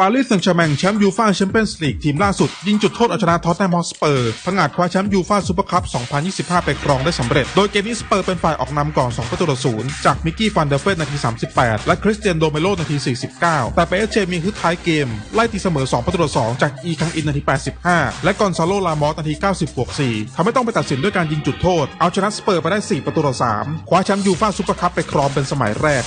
ปารีสแซงต์แชร์แมงแชมป์ยูฟ่าแชมเปี้ยนส์ลีกทีมล่าสุด ยิงจุดโทษเอาชนะท็อตแนมฮอสเปอร์ผงาดคว้าแชมป์ยูฟ่าซูเปอร์คัพ 2025 ไปครองได้สำเร็จ โดยเกมนี้สเปอร์เป็นฝ่ายออกนำก่อน 2 ประตูต่อศูนย์จากมิกกี้ฟันเดอร์เฟนนาที 38 และคริสเตียนโดเมโลนาที 49 แต่เปเอเชมีฮึดท้ายเกม ไล่ตีเสมอ 2 ประตูต่อ2จากอีคังอินนาที 85 และกอนซาโลลามอสนาที 90บวก4ทำให้ต้องไปตัดสินด้วยการยิงจุดโทษเอาชนะสเปอร์ไปได้ 4 ประตูต่อ3คว้าแชมป์ยูฟ่าซูเปอร์คัพไปครองเป็นสมัยแรก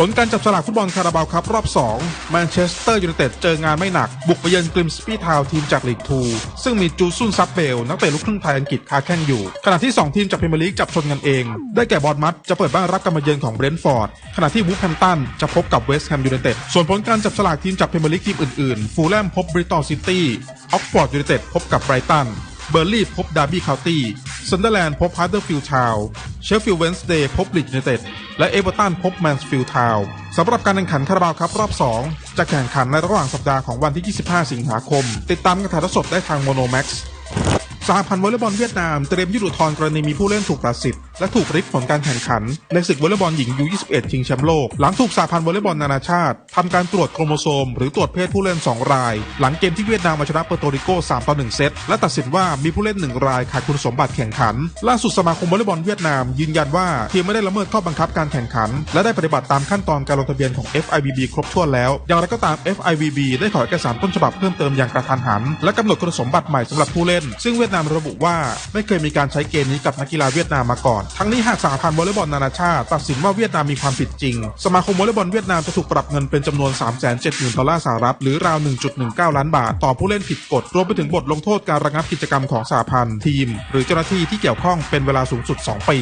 ผลการจับฉลากฟุตบอลคาราบาวครับรอบ2แมนเชสเตอร์ยูไนเต็ดเจองานไม่หนัก บุกไปเยือนกริมสปีทาวทีมจากลีก2ซึ่งมีจูซุนซับเบล นักเตะลูกครึ่งไทยอังกฤษคาแข่งอยู่ ขณะที่ 2 ทีมจากพรีเมียร์ลีกจับชนกันเอง ได้แก่บอลมัดจะเปิดบ้านรับการมาเยือนของเบรนท์ฟอร์ดขณะที่วูฟแฮมตันจะพบกับเวสต์แฮมยูไนเต็ดส่วนผลการจับฉลากทีมจากพรีเมียร์ลีกทีมอื่นๆฟูลแลมพบบริตอลซิตี้ออกฟอร์ดยูไนเต็ดพบกับไบรตันเบอร์ลี่พบดาร์บี้คาวตี้ซันเดอร์แลนด์พบฮาร์เดอร์ฟิลด์ทาว เชฟฟิลด์เวนส์เดย์พบลิดยูไนเต็ดและเอเวอร์ตันพบแมนสฟิลด์ทาวน์สำหรับการแข่งขันคาราบาวครับรอบ 2 จะแข่งขันในระหว่างสัปดาห์ของวันที่ 25 สิงหาคม ติดตามการถ่ายทอดสดได้ทางโมโนแม็กซ์สหพันธ์วอลเลย์บอลเวียดนามเตรียมยื่นอุทธรณ์กรณีมีผู้เล่นถูกตัดสิทธิ์ และถูกริบผลการแข่งขัน ในศึกวอลเลย์บอลหญิงยู 21 ชิงแชมป์โลก หลังถูกสหพันธ์วอลเลย์บอลนานาชาติทำการตรวจโครโมโซม หรือตรวจเพศผู้เล่น 2 ราย หลังเกมที่เวียดนามมาชนะเปอร์โตริโก 3 ต่อ 1 เซต และตัดสินว่ามีผู้เล่น 1 รายขาดคุณสมบัติแข่งขัน ล่าสุดสมาคมวอลเลย์บอลเวียดนามยืนยันว่าทีมไม่ได้ละเมิดข้อบังคับการแข่งขัน และได้ปฏิบัติตามขั้นตอนการลงทะเบียนของ FIVB ครบถ้วนแล้ว อย่างไรก็ตาม FIVB ได้ขอเอกสารต้นฉบับเพิ่มเติมอย่างกระทันหัน และกำหนดคุณสมบัติใหม่สำหรับผู้เล่น ซึ่งเวียดนามระบุว่าไม่เคยมีการใช้เกณฑ์นี้กับนักกีฬาเวียดนามมาก่อนทั้งนี้หากสหพันธ์วอลเลย์บอลนานาชาติตัดสินว่าเวียดนามมีความผิดจริง สมาคมวอลเลย์บอลเวียดนามจะถูกปรับเงินเป็นจำนวน 370,000ดอลลาร์สหรัฐหรือราว 1.19 ล้านบาท ต่อผู้เล่นผิดกฎ รวมไปถึงบทลงโทษการระงับกิจกรรมของสหพันธ์ทีม หรือเจ้าหน้าที่ที่เกี่ยวข้องเป็นเวลาสูงสุด 2 ปี